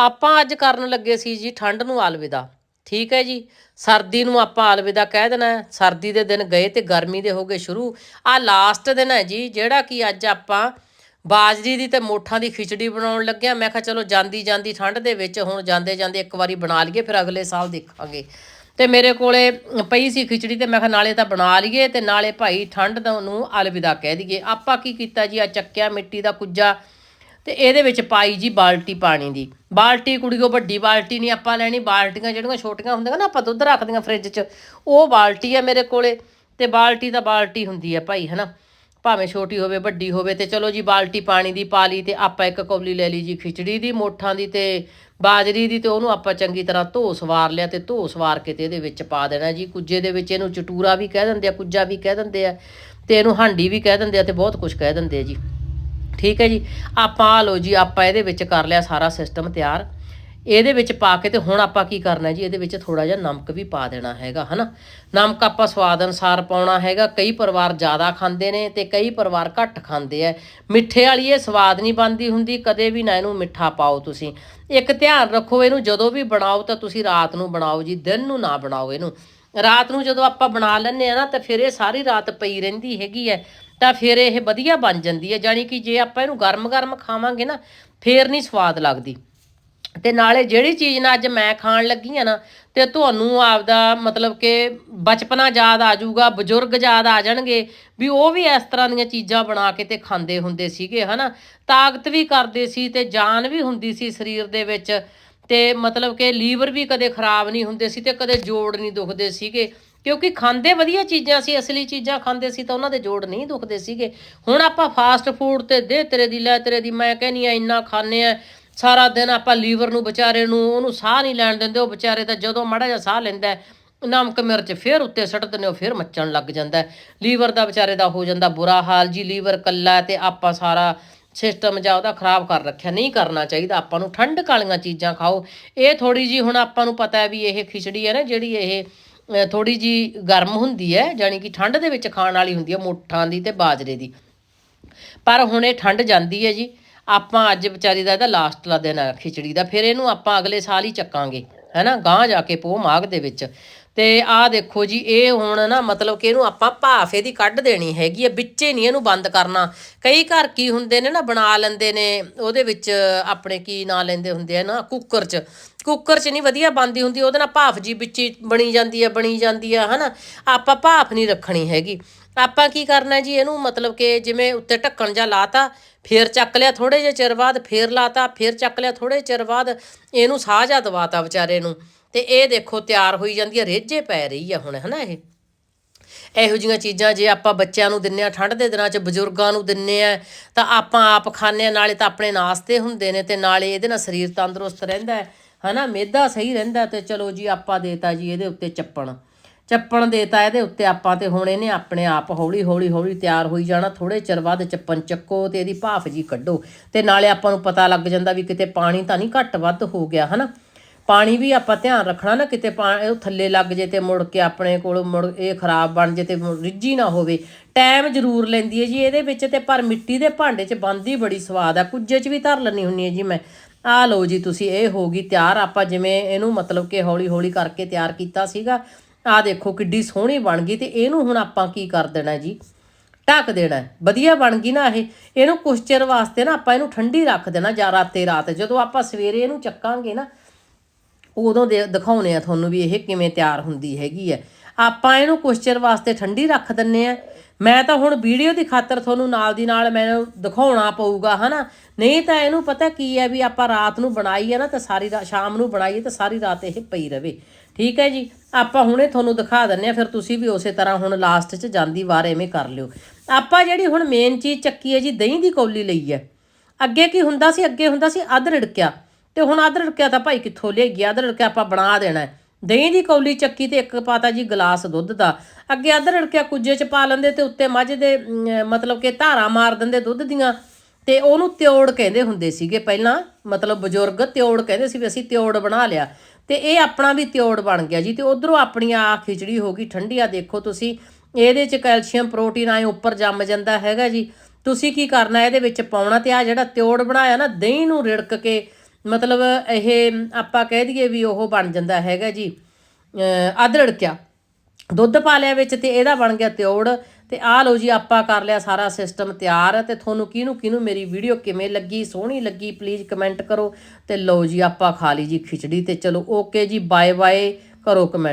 ਆਪਾਂ ਅੱਜ ਕਰਨ ਲੱਗੇ ਸੀ ਜੀ ਠੰਡ ਨੂੰ ਅਲਵਿਦਾ। ਠੀਕ ਹੈ ਜੀ? ਸਰਦੀ ਨੂੰ ਆਪਾਂ ਅਲਵਿਦਾ ਕਹਿ ਦੇਣਾ ਸਰਦੀ ਦੇ ਦਿਨ ਗਏ ਤੇ ਗਰਮੀ ਦੇ ਹੋ ਗਏ ਸ਼ੁਰੂ। ਆ ਲਾਸਟ ਦਿਨ ਹੈ ਜੀ, ਜਿਹੜਾ ਕਿ ਅੱਜ ਆਪਾਂ ਬਾਜਰੀ ਦੀ ਤੇ ਮੋਠਾਂ ਦੀ ਖਿਚੜੀ ਬਣਾਉਣ ਲੱਗਿਆ। ਮੈਂ ਕਿਹਾ ਚਲੋ ਜਾਂਦੀ ਜਾਂਦੀ ਠੰਡ ਦੇ ਵਿੱਚ ਹੁਣ ਜਾਂਦੇ ਜਾਂਦੇ ਇੱਕ ਵਾਰੀ ਬਣਾ ਲਈਏ, ਫਿਰ ਅਗਲੇ ਸਾਲ ਦੇਖਾਂਗੇ। ਤੇ ਮੇਰੇ ਕੋਲੇ ਪਈ ਸੀ ਖਿਚੜੀ ਤੇ ਮੈਂ ਕਿਹਾ ਨਾਲੇ ਤਾਂ ਬਣਾ ਲਈਏ ਤੇ ਨਾਲੇ ਭਾਈ ਠੰਡ ਦਾ ਨੂੰ ਅਲਵਿਦਾ ਕਹਿ ਦਈਏ। ਆਪਾਂ ਕੀ ਕੀਤਾ ਜੀ? ਆ ਚੱਕਿਆ ਮਿੱਟੀ ਦਾ ਕੁੱਜਾ ਤੇ ਇਹਦੇ ਵਿੱਚ ਪਾਈ ਜੀ ਬਾਲਟੀ ਪਾਣੀ ਦੀ। ਬਾਲਟੀ ਕੁੜੀਓ ਵੱਡੀ ਬਾਲਟੀ ਨਹੀਂ ਆਪਾਂ ਲੈਣੀ, ਬਾਲਟੀਆਂ ਜਿਹੜੀਆਂ ਛੋਟੀਆਂ ਹੁੰਦੀਆਂ ਨਾ, ਆਪਾਂ ਦੁੱਧ ਰੱਖਦੀਆਂ ਫ੍ਰਿਜ 'ਚ। ਉਹ ਬਾਲਟੀ ਹੈ ਮੇਰੇ ਕੋਲੇ, ਤੇ ਬਾਲਟੀ ਤਾਂ ਬਾਲਟੀ ਹੁੰਦੀ ਹੈ ਭਾਈ, ਹਨਾ? ਭਾਵੇਂ ਛੋਟੀ ਹੋਵੇ, ਵੱਡੀ ਹੋਵੇ, ਤੇ ਚਲੋ ਜੀ ਬਾਲਟੀ ਪਾਣੀ ਦੀ ਪਾ ਲਈ ਤੇ ਆਪਾਂ ਇੱਕ ਕੌਲੀ ਲੈ ਲਈ ਜੀ ਖਿਚੜੀ ਦੀ, ਮੋਠਾਂ ਦੀ ਤੇ ਬਾਜਰੀ ਦੀ, ਤੇ ਉਹਨੂੰ ਆਪਾਂ ਚੰਗੀ ਤਰ੍ਹਾਂ ਧੋ ਸਵਾਰ ਲਿਆ ਤੇ ਧੋ ਸਵਾਰ ਕੇ ਤੇ ਇਹਦੇ ਵਿੱਚ ਪਾ ਦੇਣਾ ਜੀ। ਕੁੱਜੇ ਦੇ ਵਿੱਚ ਇਹਨੂੰ ਚਟੂਰਾ ਵੀ ਕਹਿ ਦਿੰਦੇ ਆ, ਕੁੱਜਾ ਵੀ ਕਹਿ ਦਿੰਦੇ ਆ, ਤੇ ਇਹਨੂੰ ਹਾਂਡੀ ਵੀ ਕਹਿ ਦਿੰਦੇ ਆ ਤੇ ਬਹੁਤ ਕੁਝ ਕਹਿ ਦਿੰਦੇ ਆ ਜੀ। ਠੀਕ ਹੈ ਜੀ? ਆਪਾਂ ਆ ਲਓ ਜੀ, ਆਪਾਂ ਇਹਦੇ ਵਿੱਚ ਕਰ ਲਿਆ ਸਾਰਾ ਸਿਸਟਮ ਤਿਆਰ। ਇਹਦੇ ਵਿੱਚ ਪਾ ਕੇ ਤੇ ਹੁਣ ਆਪਾਂ ਕੀ ਕਰਨਾ ਜੀ? ਇਹਦੇ ਵਿੱਚ ਥੋੜਾ ਜਿਹਾ ਨਮਕ ਵੀ ਪਾ ਦੇਣਾ ਹੈਗਾ, ਹਨਾ? ਨਮਕ ਆਪਾਂ ਸਵਾਦ ਅਨੁਸਾਰ ਪਾਉਣਾ ਹੈਗਾ। ਕਈ ਪਰਿਵਾਰ ਜ਼ਿਆਦਾ ਖਾਂਦੇ ਨੇ ਤੇ ਕਈ ਪਰਿਵਾਰ ਘੱਟ ਖਾਂਦੇ ਆ ਮਿੱਠੇ ਵਾਲੀ ਇਹ ਸਵਾਦ ਨਹੀਂ ਬਣਦੀ ਹੁੰਦੀ, ਕਦੇ ਵੀ ਨਾ ਇਹਨੂੰ ਮਿੱਠਾ ਪਾਓ ਤੁਸੀਂ। ਇੱਕ ਧਿਆਨ ਰੱਖੋ, ਇਹਨੂੰ ਜਦੋਂ ਵੀ ਬਣਾਓ ਤਾਂ ਤੁਸੀਂ ਰਾਤ ਨੂੰ ਬਣਾਓ ਜੀ, ਦਿਨ ਨੂੰ ਨਾ ਬਣਾਓ ਇਹਨੂੰ। ਰਾਤ ਨੂੰ ਜਦੋਂ ਆਪਾਂ ਬਣਾ ਲੈਂਦੇ ਆ ਨਾ, ਤਾਂ ਫਿਰ ਇਹ ਸਾਰੀ ਰਾਤ ਪਈ ਰਹਿੰਦੀ ਹੈਗੀ ਹੈ ਤਾਂ ਫਿਰ ਇਹ ਵਧੀਆ ਬਣ ਜਾਂਦੀ ਹੈ ਜਾਨੀ ਕਿ ਜੇ ਆਪਾਂ ਇਹਨੂੰ ਗਰਮ-ਗਰਮ ਖਾਵਾਂਗੇ ਨਾ, ਫੇਰ ਨਹੀਂ ਸਵਾਦ ਲੱਗਦੀ। ਤੇ ਨਾਲੇ ਜਿਹੜੀ ਚੀਜ਼ ਨਾ ਅੱਜ ਮੈਂ ਖਾਣ ਲੱਗੀ ਆ ਨਾ, ਤੇ ਤੁਹਾਨੂੰ ਆਪਦਾ ਮਤਲਬ ਕਿ ਬਚਪਨਾ ਯਾਦ ਆ ਜਾਊਗਾ, ਬਜ਼ੁਰਗ ਯਾਦ ਆ ਜਾਣਗੇ ਵੀ ਉਹ ਵੀ ਇਸ ਤਰ੍ਹਾਂ ਦੀਆਂ ਚੀਜ਼ਾਂ ਬਣਾ ਕੇ ਤੇ ਖਾਂਦੇ ਹੁੰਦੇ ਸੀਗੇ, ਹਨਾ। ਤਾਕਤ ਵੀ ਕਰਦੇ ਸੀ ਤੇ ਜਾਨ ਵੀ ਹੁੰਦੀ ਸੀ ਸਰੀਰ ਦੇ ਵਿੱਚ, ਤੇ ਮਤਲਬ ਕਿ ਲੀਵਰ ਵੀ ਕਦੇ ਖਰਾਬ ਨਹੀਂ ਹੁੰਦੇ ਸੀ ਤੇ ਕਦੇ ਜੋੜ ਨਹੀਂ ਦੁਖਦੇ ਸੀਗੇ। ਕਿਉਂਕਿ ਖਾਂਦੇ ਵਧੀਆ ਚੀਜ਼ਾਂ ਸੀ, ਅਸਲੀ ਚੀਜ਼ਾਂ ਖਾਂਦੇ ਸੀ ਤਾਂ ਉਹਨਾਂ ਦੇ ਜੋੜ ਨਹੀਂ ਦੁਖਦੇ ਸੀਗੇ। ਹੁਣ ਆਪਾਂ ਫਾਸਟ ਫੂਡ ਤੇ ਦੇ, ਤੇਰੇ ਦੀ ਲੈ, ਤੇਰੇ ਦੀ ਮੈਂ ਕਹਿੰਨੀ ਆ ਇੰਨਾ ਖਾਂਦੇ ਆ ਸਾਰਾ ਦਿਨ ਆਪਾਂ ਲੀਵਰ ਨੂੰ, ਵਿਚਾਰੇ ਨੂੰ, ਉਹਨੂੰ ਸਾਹ ਨਹੀਂ ਲੈਣ ਦਿੰਦੇ, ਉਹ ਵਿਚਾਰੇ ਤਾਂ ਜਦੋਂ ਮਾੜਾ ਜਿਹਾ ਸਾਹ ਲੈਂਦਾ ਨਮਕ, ਮਿਰਚ ਫੇਰ ਉੱਤੇ ਸੱਟ ਦਿੰਦੇ ਉਹ ਫੇਰ ਮੱਚਣ ਲੱਗ ਜਾਂਦਾ ਲੀਵਰ ਦਾ ਵਿਚਾਰੇ ਦਾ ਹੋ ਜਾਂਦਾ ਬੁਰਾ ਹਾਲ ਜੀ, ਲੀਵਰ ਕੱਲਾ ਹੈ ਤੇ ਆਪਾਂ ਸਾਰਾ ਸਿਸਟਮ ਜਾਂ ਉਹਦਾ ਖਰਾਬ ਕਰ ਰੱਖਿਆ, ਨਹੀਂ ਕਰਨਾ ਚਾਹੀਦਾ, ਆਪਾਂ ਨੂੰ ਠੰਡ ਕਾਲੀਆਂ ਚੀਜ਼ਾਂ ਖਾਓ। ਇਹ ਥੋੜੀ ਜੀ ਹੁਣ ਆਪਾਂ ਨੂੰ ਪਤਾ ਹੈ ਵੀ ਇਹ ਖਿਚੜੀ ਹੈ ਨਾ, ਜਿਹੜੀ ਇਹ ਥੋੜੀ ਜੀ ਗਰਮ ਹੁੰਦੀ ਹੈ ਜਾਨੀ ਕਿ ਠੰਡ ਦੇ ਵਿੱਚ ਖਾਣ ਵਾਲੀ ਹੁੰਦੀ ਹੈ ਮੋਠਾਂ ਦੀ ਤੇ ਬਾਜਰੇ ਦੀ। ਪਰ ਹੁਣ ਇਹ ਠੰਡ ਜਾਂਦੀ ਹੈ ਜੀ, ਆਪਾਂ ਅੱਜ ਵਿਚਾਰੀ ਦਾ ਇਹਦਾ ਲਾਸਟਲਾ ਦਿਨ ਆ, ਖਿਚੜੀ ਦਾ, ਫਿਰ ਇਹਨੂੰ ਆਪਾਂ ਅਗਲੇ ਸਾਲ ਹੀ ਚੱਕਾਂਗੇ। ਹੈਨਾ ਗਾਂ ਜਾ ਕੇ ਪੋ ਮਾਘ ਦੇ ਵਿੱਚ। ਤੇ ਆਹ ਦੇਖੋ ਜੀ, ਇਹ ਹੁਣ ਨਾ ਮਤਲਬ ਕਿ ਇਹਨੂੰ ਆਪਾਂ ਭਾਫ ਇਹਦੀ ਕੱਢ ਦੇਣੀ ਹੈਗੀ ਆ, ਵਿੱਚੇ ਨਹੀਂ ਇਹਨੂੰ ਬੰਦ ਕਰਨਾ। ਕਈ ਘਰ ਕੀ ਹੁੰਦੇ ਨੇ ਨਾ, ਬਣਾ ਲੈਂਦੇ ਨੇ, ਉਹਦੇ ਵਿੱਚ ਆਪਣੇ ਕੀ ਨਾਂ ਲੈਂਦੇ ਹੁੰਦੇ ਆ ਨਾ, ਕੁੱਕਰ 'ਚ। ਕੁੱਕਰ 'ਚ ਨਹੀਂ ਵਧੀਆ ਬਣਦੀ ਹੁੰਦੀ, ਉਹਦੇ ਨਾਲ ਭਾਫ ਜੀ ਵਿੱਚ ਬਣੀ ਜਾਂਦੀ ਆ, ਬਣੀ ਜਾਂਦੀ ਆ, ਹਨਾ। ਆਪਾਂ ਭਾਫ ਨਹੀਂ ਰੱਖਣੀ ਹੈਗੀ। ਆਪਾਂ ਕੀ ਕਰਨਾ ਜੀ? ਇਹਨੂੰ ਮਤਲਬ ਕਿ ਜਿਵੇਂ ਉੱਤੇ ਢੱਕਣ ਜਾਂ ਲਾਤਾ, ਫੇਰ ਚੱਕ ਲਿਆ ਥੋੜੇ ਜਿਹੇ ਚਿਰ ਬਾਅਦ, ਫੇਰ ਲਾਤਾ, ਫੇਰ ਚੱਕ ਲਿਆ ਥੋੜੇ ਚਿਰ ਬਾਅਦ, ਇਹਨੂੰ ਸਾਹ ਜਾ ਦਵਾਤਾ ਵਿਚਾਰੇ ਨੂੰ। ਤੇ ਇਹ ਦੇਖੋ ਤਿਆਰ ਹੋਈ ਜਾਂਦੀ ਹੈ ਰੇਝੇ ਪੈ ਰਹੀ ਆ ਹੁਣ, ਹਨਾ ਇਹ? ਇਹੋ ਜਿਹੀਆਂ ਚੀਜ਼ਾਂ ਜੇ ਆਪਾਂ ਬੱਚਿਆਂ ਨੂੰ ਦਿੰਨੇ ਆ, ਠੰਡ ਦੇ ਦਿਨਾਂ 'ਚ ਬਜ਼ੁਰਗਾਂ ਨੂੰ ਦਿੰਨੇ ਆ, ਤਾਂ ਆਪਾਂ ਆਪ ਖਾਂਦੇ ਆ ਨਾਲੇ ਤਾਂ ਆਪਣੇ ਨਾਸਤੇ ਹੁੰਦੇ ਨੇ ਤੇ ਨਾਲੇ ਇਹਦੇ ਨਾਲ ਸਰੀਰ ਤੰਦਰੁਸਤ ਰਹਿੰਦਾ ਹੈ, ਹਨਾ? ਮਿਹਦਾ ਸਹੀ ਰਹਿੰਦਾ ਤੇ ਚਲੋ ਜੀ, ਆਪਾਂ ਦੇਤਾ ਜੀ ਇਹਦੇ ਉੱਤੇ ਚੱਪਣ। ਚੱਪਣ ਦੇਤਾ ਇਹਦੇ ਉੱਤੇ ਆਪਾਂ ਤੇ ਹੁਣ ਇਹਨੇ ਆਪਣੇ ਆਪ ਹੌਲੀ ਹੌਲੀ ਹੌਲੀ ਤਿਆਰ ਹੋਈ ਜਾਣਾ ਥੋੜੇ ਚਿਰ ਬਾਅਦ ਚੱਪਣ ਚੱਕੋ ਤੇ ਇਹਦੀ ਭਾਫ ਜੀ ਕੱਢੋ। ਤੇ ਨਾਲੇ ਆਪਾਂ ਨੂੰ ਪਤਾ ਲੱਗ ਜਾਂਦਾ ਵੀ ਕਿਤੇ ਪਾਣੀ ਤਾਂ ਨਹੀਂ ਘੱਟ ਵੱਧ ਹੋ ਗਿਆ, ਹਨਾ? ਪਾਣੀ ਵੀ ਆਪਾਂ ਧਿਆਨ ਰੱਖਣਾ ਨਾ ਕਿਤੇ ਪਾ, ਉਹ ਥੱਲੇ ਲੱਗ ਜੇ ਤੇ ਮੁੜ ਕੇ ਆਪਣੇ ਕੋਲ ਮੁੜ ਇਹ ਖਰਾਬ ਬਣ ਜੇ ਤੇ ਮੁੜ ਰਿੱਝੀ ਨਾ ਹੋਵੇ। ਟਾਈਮ ਜ਼ਰੂਰ ਲੈਂਦੀ ਹੈ ਜੀ ਇਹਦੇ ਵਿੱਚ ਤੇ ਪਰ ਮਿੱਟੀ ਦੇ ਭਾਂਡੇ 'ਚ ਬੰਦੀ ਬੜੀ ਸਵਾਦ ਆ। ਕੁੱਜੇ 'ਚ ਵੀ ਧਰ ਲੈਣੀ ਹੁੰਨੀ ਹੈ ਜੀ ਮੈਂ। ਆ ਲਓ ਜੀ ਤੁਸੀਂ, ਇਹ ਹੋ ਗਈ ਤਿਆਰ। ਆਪਾਂ ਜਿਵੇਂ ਇਹਨੂੰ ਮਤਲਬ ਕਿ ਹੌਲੀ ਹੌਲੀ ਕਰਕੇ ਤਿਆਰ ਕੀਤਾ ਸੀਗਾ। ਆਹ ਦੇਖੋ ਕਿੱਡੀ ਸੋਹਣੀ ਬਣ ਗਈ ਤੇ ਇਹਨੂੰ ਹੁਣ ਆਪਾਂ ਕੀ ਕਰ ਦੇਣਾ ਜੀ? ਢੱਕ ਦੇਣਾ ਵਧੀਆ ਬਣ ਗਈ ਨਾ ਇਹ। ਇਹਨੂੰ ਕੁਛ ਚਿਰ ਵਾਸਤੇ ਨਾ ਆਪਾਂ ਇਹਨੂੰ ਠੰਡੀ ਰੱਖ ਦੇਣਾ ਜਾਂ ਰਾਤੇ ਰਾਤ। ਜਦੋਂ ਆਪਾਂ ਸਵੇਰੇ ਇਹਨੂੰ ਚੱਕਾਂਗੇ ਨਾ, ਉਦੋਂ ਦੇ ਦਿਖਾਉਣੇ ਆ ਤੁਹਾਨੂੰ ਵੀ ਇਹ ਕਿਵੇਂ ਤਿਆਰ ਹੁੰਦੀ ਹੈਗੀ ਹੈ। ਆਪਾਂ ਇਹਨੂੰ ਕੁਛ ਚਿਰ ਵਾਸਤੇ ਠੰਡੀ ਰੱਖ ਦਿੰਨੇ ਆ। ਮੈਂ ਤਾਂ ਹੁਣ ਵੀਡੀਓ ਦੀ ਖਾਤਰ ਤੁਹਾਨੂੰ ਨਾਲ ਦੀ ਨਾਲ ਮੈਨੂੰ ਦਿਖਾਉਣਾ ਪਊਗਾ, ਹਨਾ? ਨਹੀਂ ਤਾਂ ਇਹਨੂੰ ਪਤਾ ਕੀ ਹੈ ਵੀ ਆਪਾਂ ਰਾਤ ਨੂੰ ਬਣਾਈ ਹੈ ਨਾ, ਤਾਂ ਸਾਰੀ ਰਾਤ ਸ਼ਾਮ ਨੂੰ ਬਣਾਈਏ ਤਾਂ ਸਾਰੀ ਰਾਤ ਇਹ ਪਈ ਰਵੇ। ਠੀਕ ਹੈ ਜੀ? ਆਪਾਂ ਹੁਣੇ ਤੁਹਾਨੂੰ ਦਿਖਾ ਦਿੰਨੇ ਆ ਫਿਰ ਤੁਸੀਂ ਵੀ ਉਸੇ ਤਰ੍ਹਾਂ ਹੁਣ ਲਾਸਟ 'ਚ ਜਾਂਦੀ ਵਾਰ ਐਵੇਂ ਕਰ ਲਿਓ। ਆਪਾਂ ਜਿਹੜੀ ਹੁਣ ਮੇਨ ਚੀਜ਼ ਚੱਕੀ ਹੈ ਜੀ, ਦਹੀਂ ਦੀ ਕੌਲੀ ਲਈ ਹੈ। ਅੱਗੇ ਕੀ ਹੁੰਦਾ ਸੀ? ਅੱਗੇ ਹੁੰਦਾ ਸੀ ਅੱਧ ਰੜਕਿਆ। ਤੇ ਹੁਣ ਅੱਧ ਰਿੜਕਿਆ ਤਾਂ ਭਾਈ ਕਿੱਥੋਂ ਲਿਆਈ ਅੱਧ ਰਿੜਕਿਆ ਆਪਾਂ ਬਣਾ ਦੇਣਾ ਦਹੀਂ ਦੀ ਕੌਲੀ ਚੱਕੀ ਤੇ ਇੱਕ ਪਾਤਾ ਜੀ ਗਲਾਸ ਦੁੱਧ ਦਾ। ਅੱਗੇ ਅੱਧ ਰਿੜਕਿਆ ਕੁੱਜੇ ਚ ਪਾ ਲੈਂਦੇ ਤੇ ਉੱਤੇ ਮੱਝ ਦੇ ਮਤਲਬ ਕਿ ਧਾਰਾਂ ਮਾਰ ਦਿੰਦੇ ਦੁੱਧ ਦੀਆਂ। ਤੇ ਉਹਨੂੰ ਤਿਉੜ ਕਹਿੰਦੇ ਹੁੰਦੇ ਸੀਗੇ। ਪਹਿਲਾਂ ਮਤਲਬ ਬਜ਼ੁਰਗ ਤਿਉੜ ਕਹਿੰਦੇ ਸੀ ਵੀ ਅਸੀਂ ਤਿਉੜ ਬਣਾ ਲਿਆ। ਤੇ ਇਹ ਆਪਣਾ ਵੀ ਤਿਉੜ ਬਣ ਗਿਆ ਜੀ ਤੇ ਉਧਰੋਂ ਆਪਣੀ ਆ ਖਿਚੜੀ ਹੋ ਗਈ ਠੰਡੀ ਆ ਦੇਖੋ ਤੁਸੀਂ। ਇਹਦੇ ਚ ਕੈਲਸ਼ੀਅਮ, ਪ੍ਰੋਟੀਨ ਆਏ ਉੱਪਰ ਜੰਮ ਜਾਂਦਾ ਹੈਗਾ ਜੀ। ਤੁਸੀਂ ਕੀ ਕਰਨਾ, ਇਹਦੇ ਵਿੱਚ ਪਾਉਣਾ ਤੇ ਆ ਜਿਹੜਾ ਤਿਉੜ ਬਣਾਇਆ ਨਾ, ਦਹੀਂ ਨੂੰ ਰਿੜਕ ਕੇ, ਮਤਲਬ ਇਹ ਆਪਾਂ ਕਹਿ ਦਈਏ ਵੀ ਉਹ ਬਣ ਜਾਂਦਾ ਹੈਗਾ ਜੀ। ਅਹ ਅਦਰੜਕਿਆ ਦੁੱਧ ਪਾ ਲਿਆ ਵਿੱਚ ਤੇ ਇਹਦਾ ਬਣ ਗਿਆ ਤਿਉੜ। ਤੇ ਆਹ ਲਓ ਜੀ, ਆਪਾਂ ਕਰ ਲਿਆ ਸਾਰਾ ਸਿਸਟਮ ਤਿਆਰ। ਤੇ ਤੁਹਾਨੂੰ ਕਿਹਨੂੰ ਕਿਹਨੂੰ ਮੇਰੀ ਵੀਡੀਓ ਕਿਵੇਂ ਲੱਗੀ, ਸੋਹਣੀ ਲੱਗੀ ਪਲੀਜ਼ ਕਮੈਂਟ ਕਰੋ। ਤੇ ਲਓ ਜੀ, ਆਪਾਂ ਖਾ ਲਈ ਜੀ ਖਿਚੜੀ ਤੇ ਚਲੋ ਓਕੇ ਜੀ ਬਾਏ ਬਾਏ ਕਰੋ ਕਮੈਂਟ